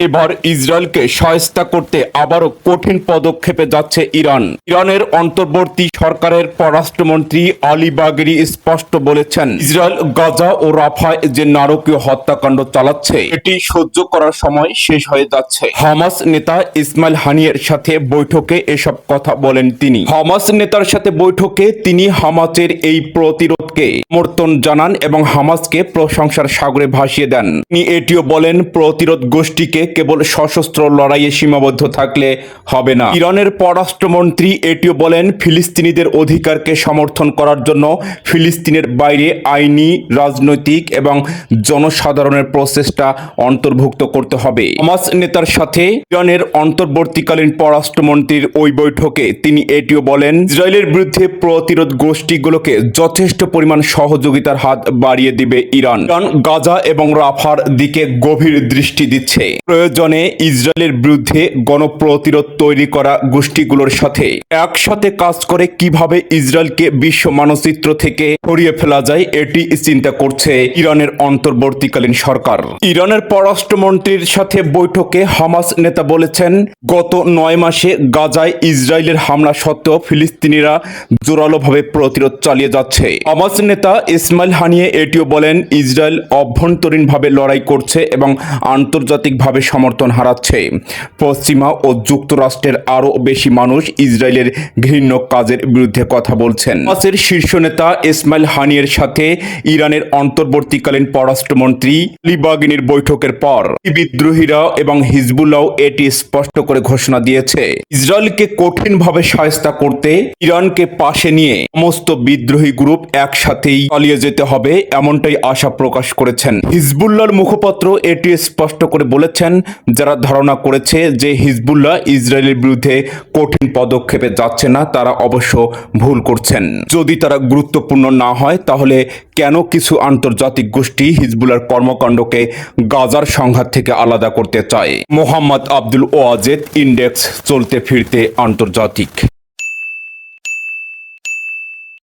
এবার ইসরায়েলকে সহায়তা করতে আবারও কঠিন পদক্ষেপে যাচ্ছে ইরান। ইরানের অন্তর্বর্তী সরকারের পররাষ্ট্রমন্ত্রী আলী বাগেরি স্পষ্ট বলেছেন, ইসরায়েল, গাজা ও রাফায় যে নারকীয় হত্যাকাণ্ড চালাচ্ছে, এটি সহ্য করার সময় শেষ হয়ে যাচ্ছে। হামাস নেতা ইসমাইল হানিয়ের সাথে বৈঠকে এসব কথা বলেন তিনি। হামাস নেতার সাথে বৈঠকে তিনি হামাসের এই প্রতিরোধকে সমর্থন জানান এবং হামাসকে প্রশংসার সাগরে ভাসিয়ে দেন। তিনি এটিও বলেন, প্রতিরোধ গোষ্ঠীকে কেবল সশস্ত্র লড়াইয়ে সীমাবদ্ধ থাকলে হবে না। ইরানের পররাষ্ট্রমন্ত্রী এটিও বলেন ফিলিস্তিনিদের অধিকারকে সমর্থন করার জন্য ফিলিস্তিনের বাইরে আইনি, রাজনৈতিক এবং জনসাধারণের প্রচেষ্টা অন্তর্ভুক্ত করতে হবে। হামাস নেতার সাথে ইরানের অন্তর্বর্তীকালীন পররাষ্ট্রমন্ত্রীর ওই বৈঠকে তিনি এটিও বলেন, ইসরায়েলের বিরুদ্ধে প্রতিরোধ গোষ্ঠীগুলোকে যথেষ্ট পরিমাণ সহযোগিতার হাত বাড়িয়ে দিবে ইরান। ইরান গাজা এবং রাফার দিকে গভীর দৃষ্টি দিচ্ছে। প্রয়োজনে ইসরায়েলের বিরুদ্ধে গণপ্রতিরোধ তৈরি করা গোষ্ঠীগুলোর সাথে একসাথে কাজ করে কীভাবে ইসরায়েলকে বিশ্ব মানচিত্র থেকে সরিয়ে ফেলা যায় এটি চিন্তা করছে ইরানের অন্তর্বর্তীকালীন সরকার। ইরানের পররাষ্ট্রমন্ত্রীর সাথে বৈঠকে হামাস নেতা বলেছেন, গত নয় মাসে গাজায় ইসরায়েলের হামলা সত্ত্বেও ফিলিস্তিনিরা জোরালোভাবে প্রতিরোধ চালিয়ে যাচ্ছে। হামাস নেতা ইসমাইল হানিয়ে এটিও বলেন, ইসরায়েল অভ্যন্তরীণভাবে লড়াই করছে এবং আন্তর্জাতিকভাবে সমর্থন হারাচ্ছে। পশ্চিমা ও যুক্তরাষ্ট্রের আরও বেশি মানুষ ইসরায়েলের ঘৃণ্য কাজের বিরুদ্ধে কথা বলছেন। হামাসের শীর্ষ নেতা ইসমাইল হানিয়ের সাথে ইরানের অন্তর্বর্তীকালীন পররাষ্ট্রমন্ত্রী লিবাগিনীর বৈঠকের পর বিদ্রোহীরা এবং হিজবুল্লাহ এটি স্পষ্ট করে ঘোষণা দিয়েছে। ইসরায়েলকে কঠিনভাবে সহায়তা করতে ইরানকে পাশে নিয়ে সমস্ত বিদ্রোহী গ্রুপ একসাথেই চালিয়ে যেতে হবে এমনটাই আশা প্রকাশ করেছেন। হিজবুল্লাহর মুখপাত্র এটি স্পষ্ট করে বলেছেন, যারা ধারণা করেছে যে হিজবুল্লাহ ইসরায়েলের বিরুদ্ধে কঠিন পদক্ষেপে যাচ্ছে না, তারা অবশ্য ভুল করছেন। যদি তারা গুরুত্বপূর্ণ না হয়, তাহলে কেন কিছু আন্তর্জাতিক গোষ্ঠী হিজবুলার কর্মকাণ্ডকে গাজার সংঘাত থেকে আলাদা করতে চায়? মোহাম্মদ আব্দুল ওয়াজেদ, ইন্ডেক্স, চলতে ফিরতে আন্তর্জাতিক।